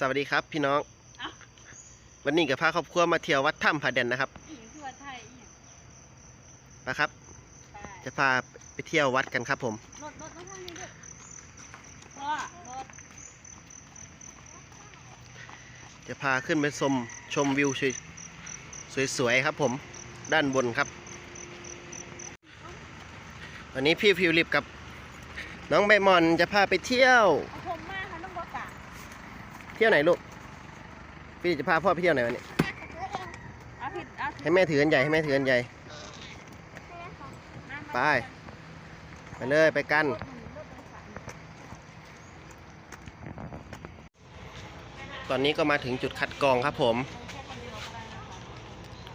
สวัสดีครับพี่น้องเอ้าวันนี้กับพาครอบครัวมาเที่ยววัดถ้ำผาแดนนะครับอีหยังทั่วไทยอีหยังนะครับไปจะพาไปเที่ยววัดกันครับผมรถรถรถทางนี้ด้วยพ่อรถจะพาขึ้นไปชมชมวิวสวยสวยๆครับผมด้านบนครับวันนี้พี่ฟิวลิปกับ น้องใบหมอนจะพาไปเที่ยว เที่ยวไหนลูก พี่จะพาพ่อไปเที่ยวไหนวันนี้ เอาผิดเอาผิดให้แม่ถือกันใหญ่ให้แม่ถือกันใหญ่ ไป ไปเลยไปกัน ตอนนี้ก็มาถึงจุดคัดกรองครับผม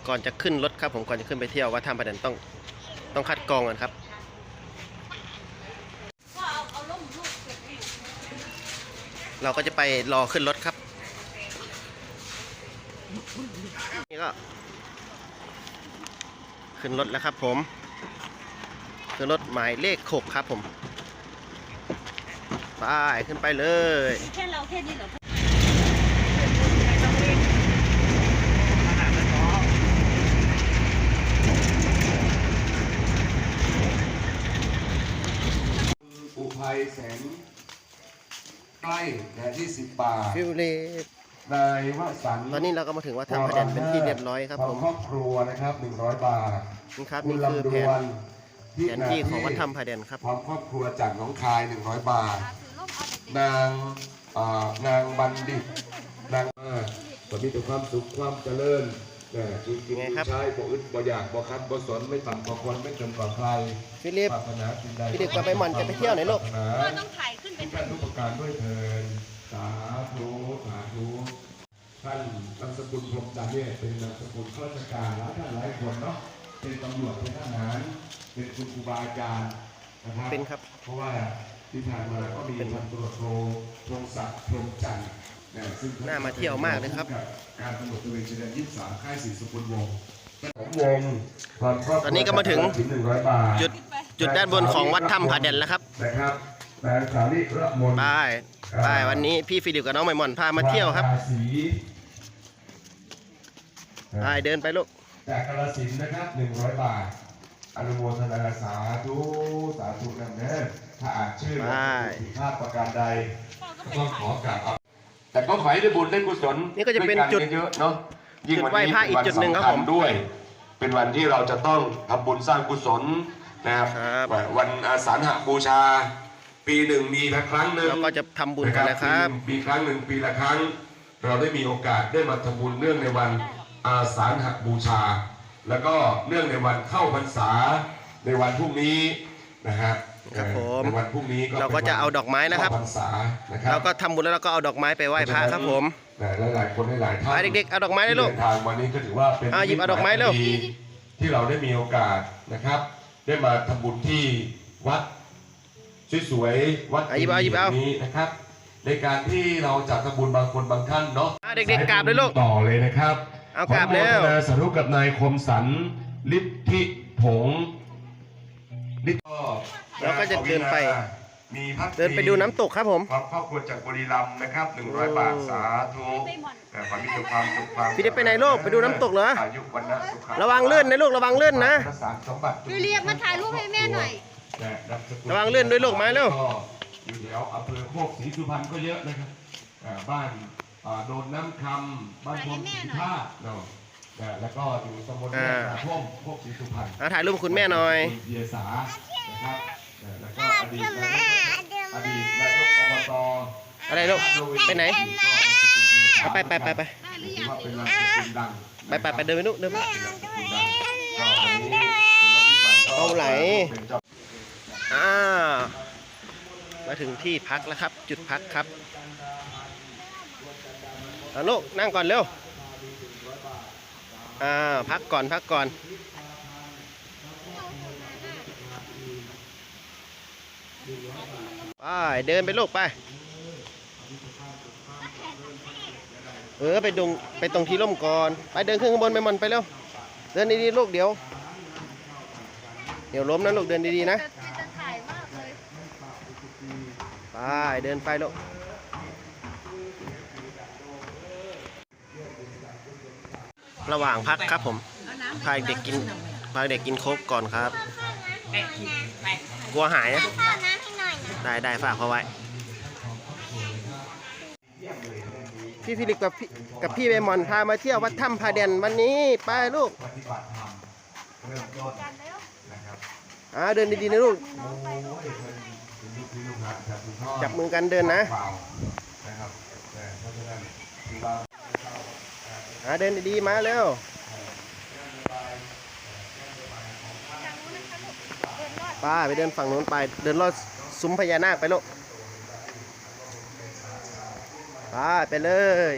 ก่อนจะขึ้นรถครับผมก่อนจะขึ้นไปเที่ยววัดถ้ำผาแดนต้องต้องคัดกรองกันครับ พ่อเอาเอาล่มลูกเก็บไว้ เราก็จะไปรอขึ้นรถครับ นี่ก็ ขึ้นรถแล้วครับผมขึ้นรถหมายเลขหกครับผมไปขึ้นไปเลยแค่เราแค่นี้เหรออุภัยแสน ใกล้แดดที่สิบบาทฟิวเลนายวสันต์ตอนนี้เราก็มาถึงวัดถ้ำผาแดนเป็นที่เรียบร้อยครับขผองมครอบครัวนะครับหนึ่งร้อยบาทนี่ครับณนี่คือลำดแผวนนแผนที่ของวัดถ้ำผาแดนครับพร้อมครอบครัวจากหน้องคายหนึ่งร้อยบาท นางอ่านางบัณฑิตนางอ่าก็มีแต่ความสุขความเจริญ นะกินกินไงครับใช้บ่อึดบ่อยากบ่คัดบ่สนไม่ต่ำกว่าคนไม่เกินกว่าใครฟิลิปปรารถนาสิ่งใดพี่เด็กกับไปหม่อนจะไปเที่ยวไหนลูกพ่อต้องถ่ายขึ้นเป็นท่านทุกประการด้วยเถินสาธุสาธุท่านนามสกุลพรหมจันทร์เนี่ยเป็นนามสกุลข้าราชการหลายท่านหลายคนเนาะเป็นตำรวจเป็นทหารเป็นคุณครูบาอาจารย์นะครับเป็นครับ เพราะว่าที่ผ่านมาก็มีเป็นพันตำรวจโทพงศักดิ์พรหมจันทร์ นะซึ่งน่ามาเที่ยวมากเลยครับกับ การตำรวจตระเวนชายแดนยี่สิบสามค่ายศรีสุพรรณวงศ์ของวงความครอบครัวตอนนี้ก็มาถึงหนึ่งร้อยบาทจุดจุดด้านบนของวัดถ้ำผาแดนแล้วครับนะครับนางสาลิระมนไปไปวันนี้พี่ฟิลิปกับน้องใบหมอนพามาเที่ยวครับวาสีไปเดินไปลูกจากกาลสินธุ์นะครับหนึ่งร้อยบาทอนุโมทนาสาธุสาธุนำเน้อถ้าอ่านชื่อไปผิดพลาดประการใดก็ต้องขอกราบเอา แต่ก็ขอให้ได้บุญได้กุศลนี่ก็จะเป็นวยจุดเยอะๆเนาะยิ่งวันจุดไหว้นี้พระอีกเป็นวันจุดหนึ่งครับสำคัญผมด้วย เป็นวันที่เราจะต้องทำบุญสร้างกุศลนะครับครับ วันวันอาสาฬหบูชา ปีหนึ่งมีครั้งหนึ่ง เราก็จะทำบุญกันนะครับ ปีครั้งหนึ่งปีละครั้ง เราได้มีโอกาสได้มาทำบุญเนื่องในวันอาสาฬหบูชา แล้วก็เนื่องในวันเข้าพรรษาในวันพรุ่งนี้นะฮะ ครับผมในวันพรุ่งนี้เราก็จะเอาดอกไม้นะครับเข้าพรรษานะครับเราก็ทำบุญแล้วเราก็เอาดอกไม้ไปไหว้พระครับผมนะหลายๆคนหลายๆท่านไปเด็กๆเอาดอกไม้เลยลูกที่ดินทางวันนี้ก็ถือว่าเป็นอ่าหยิบเอาดอกไม้เร็วที่ที่เราได้มีโอกาสนะครับ ได้มาทำบุญที่วัดสวยๆวัดอะหยิบเอาหยิบเอานี้นะครับ ในการที่เราจะทำบุญบางคนบางท่านเนาะอะเด็กๆกราบเลยลูกต่อเลยนะครับเอากราบเร็วขออนุโมทนาสาธุกับนายคมสันฤทธิผงศ์ฤทธิ เราก็จะเดินไป มีพักเดินไปดูน้ำตกครับผมความครอบครัวจากบุรีรัมย์นะครับ100บาทสาธุไปหม่อนแต่ความมีแต่ความสุขความพี่เด็กไปไหนลูกไปดูน้ำตกเหรออายุวันนะสุขระวังลื่นนะลูกระวังลื่นนะรักษาสมบัติดูเรียกมาถ่ายรูปให้แม่หน่อยและนามสกุลระวังลื่นด้วยลูกไม้เร็วก็อยู่แถวอำเภอโคกศรีสุพรรณก็เยอะนะครับอ่าบ้านอ่าโดนน้ำคำบ้านพรมศรีธาตุเนาะ อ่าแล้วก็อยู่ตำบลแม่นาท่วมโคกศรีสุพรรณเอาถ่ายรูปคุณแม่หน่อย คุณเบียสานะครับอ่าแล้วก็อดีตนายกอดีตนายกอบตอะไรลูกไปไหน เอาไปไปไปไปถือว่าเป็นนามสกุลดังไปไปไปเดินไปลูกเดินไปเป็นนามสกุลดังก็วันนี้คุณรวิวันก็เอาไหล เป็นเจ้า อ่า มาถึงที่พักแล้วครับ จุดพักครับเอาลูกนั่งก่อนเร็ว อ่าพักก่อนพักก่อน ไป เดินไปลูกไป เออ ไปดงไปตรงที่ร่มก่อน ไปเดินขึ้นข้างบนไปมันไปเร็ว เดินดีๆลูกเดี๋ยว เดี๋ยวล้มนะลูกเดินดีๆนะจะถ่ายมากเลยไป เดินไปลูก ระหว่างพักครับผมพาเด็กกินพาเด็กกินโค้กก่อนครับ กลัวหายนะข้าวน้ำให้หน่อยนะได้ได้ฝากเขาไว้ พี่ฟิลิปกับพี่กับพี่เบมอนพามาเที่ยววัดถ้ำพาเดนวันนี้ไปลูกปฏิบัติธรรมเริ่มต้นนะครับอ่าเดินดีๆนะลูกโอ้ยเพิ่นเป็นลูกพี่ลูกหลานจากคุณพ่อจับมือกันเดินนะ เปล่านะครับแต่เพราะฉะนั้นถือว่าอ่าเดินดีๆมาเร็วป้าไปเดินฝั่งนู้นไป เดินลอดซุ้มพญานาคไปลูกป้าไปเลย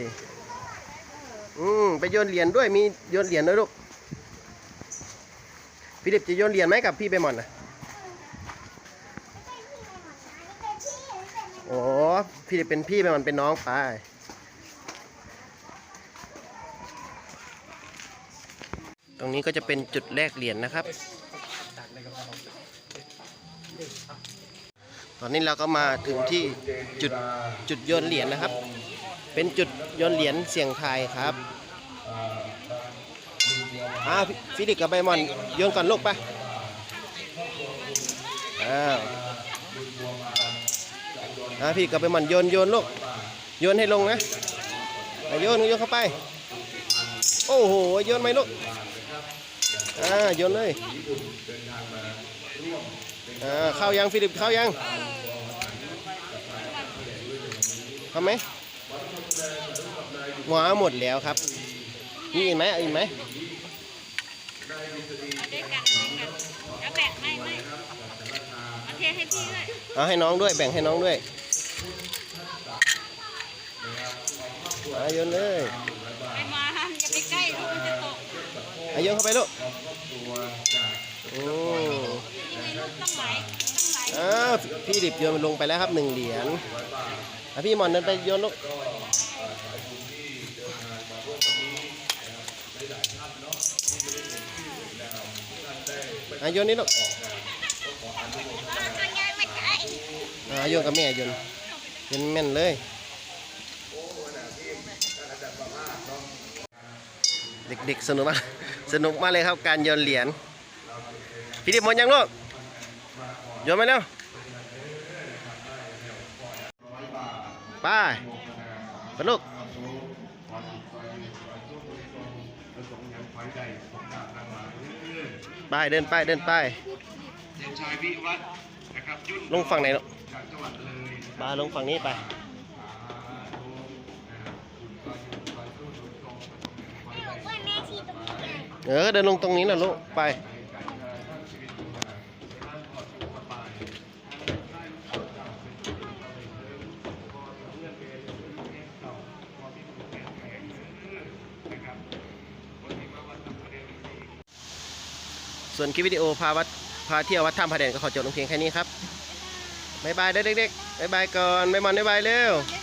อืมไปโยนเหรียญด้วยมีโยนเหรียญด้วยลูกพี่เด็บจะโยนเหรียญไหมกับพี่เบมอนนะโอ้พี่เด็บเป็นพี่เบมอนเป็นน้องไป รงนี้ก็จะเป็นจุดแลกเหรียญนะครับ ตอนนี้เราก็มาถึงที่จุดจุดโยนเหรียญนะครับ เป็นจุดโยนเหรียญเสียงไทยครับอ่าฟิฟิลิปกับไบมอนโยนก่อนลูกไปอ้าวอ่าพี่กับไบมอนโยนโยนลูกโยนให้ลงนะอะโยนโยนเข้าไป โอ้โหโยนไหมลูก อ่าโยนเลยอ่าเข้ายังฟิลิปเข้ายังเข้าไหมหัวหมดแล้วครับมีอีกไหมเอาอีกไหมเอาด้วยกันด้วยกันแล้วแบ่งไม่ไม่เอาเทให้พี่ด้วยเอาให้น้องด้วยแบ่งให้น้องด้วยอ่าโยนเลยไปมาอย่าไปใกล้ลูกมันจะตกอ่าโยนเข้าไปลูก โอ้นี่ลูกต้องไหลต้องไหลอ้าวพี่ดิบโยนลงไปแล้วครับหนึ่งเหรียญอะพี่หมอนเดินไปโยนลูกอะโยนนี่ลูกอาง่ายมาใกล้อ่าโยนกับแม่โยนโยนแม่นเลยเด็กๆสนุกมากสนุกมากเลยครับการโยนเหรียญ พี่ดิบหมดยังลูกโยนไปแล้วไปไปลูกไปเดินไปเดินไปลงฝั่งไหนลูกจาลงฝั่งนี้ไปเออเดินลงตรงนี้นะลูกไป ส่วนคลิปวิดีโอพาวัดพาเที่ยววัดถ้ำพระแดนก็ขอจบลงเพียงแค่นี้ครับบ๊ายบายเด็กๆบ๊ายบายก่อนบ๊ายมอนบ๊ายบายเร็วเดี๋ยว